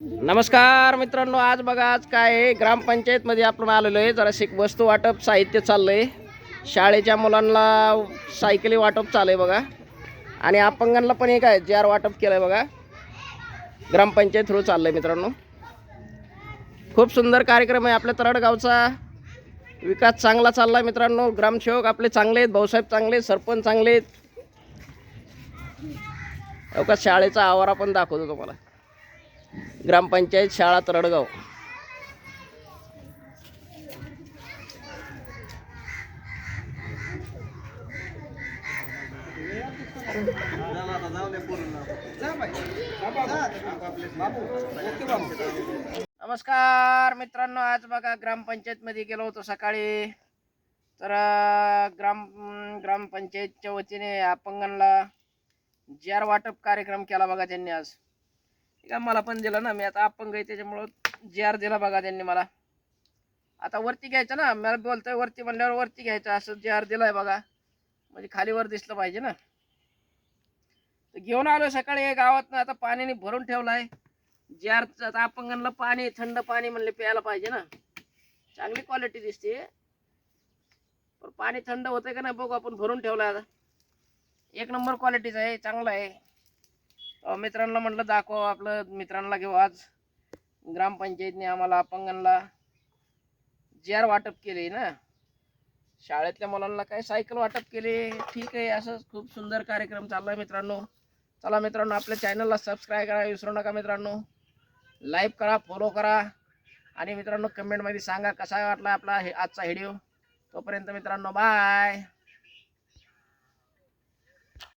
नमस्कार मित्रांनो आज बघा आज काय आहे? ग्रामपंचायतमध्ये आपण आलेलो आहे. जरा शिक वस्तू वाटप साहित्य चाललं आहे शाळेच्या मुलांना सायकली वाटप चालू आहे बघा. आणि अपंगांना पण एक आहे जार वाटप केलं आहे बघा. ग्रामपंचायत थ्रू चाललं आहे मित्रांनो. खूप सुंदर कार्यक्रम आहे आपल्या तरडगावचा विकास चांगला चालला आहे मित्रांनो. ग्रामसेवक आपले चांगले आहेत भाऊसाहेब चांगले आहेत सरपंच चांगले आहेत. का शाळेचा आवारा पण दाखवतो तुम्हाला. ग्रामपंचायत शाळा तरडगाव. नमस्कार मित्रांनो आज बघा ग्रामपंचायतमध्ये गेलो होतो सकाळी. तर ग्राम ग्रामपंचायतच्या वतीने अपंगांना जार वाटप कार्यक्रम केला बघा त्यांनी आज. ठीक मला पण दिलं ना मी आता अपंग आहे त्याच्यामुळं आर दिला बघा त्यांनी मला. आता वरती घ्यायचं ना मला बोलतोय वरती म्हणल्यावर वरती घ्यायचं असं जे आर दिलाय बघा. म्हणजे खाली वर दिसलं पाहिजे ना. तर घेऊन आलो सकाळी गावात आता पाण्याने भरून ठेवलाय. जार आता अपंगांना पाणी थंड पाणी म्हणले प्यायला पाहिजे ना. चांगली क्वालिटी दिसते. पण पाणी थंड होतंय का नाही बघू आपण भरून ठेवलाय आता. एक नंबर क्वालिटीचं आहे चांगलं आहे. मित्रांना म्हटलं दाखवा आपलं मित्रांना घेऊ आज. ग्रामपंचायतने आम्हाला अपंगांना आर वाटप केले ना. शाळेतल्या मुलांना काय सायकल वाटप केले ठीक आहे असं खूप सुंदर कार्यक्रम चालला आहे मित्रांनो. चला मित्रांनो आपल्या चॅनलला सबस्क्राईब करा विसरू नका मित्रांनो. लाईक करा फॉलो करा. आणि मित्रांनो कमेंटमध्ये सांगा कसा वाटला आपला हे आजचा व्हिडिओ तोपर्यंत मित्रांनो बाय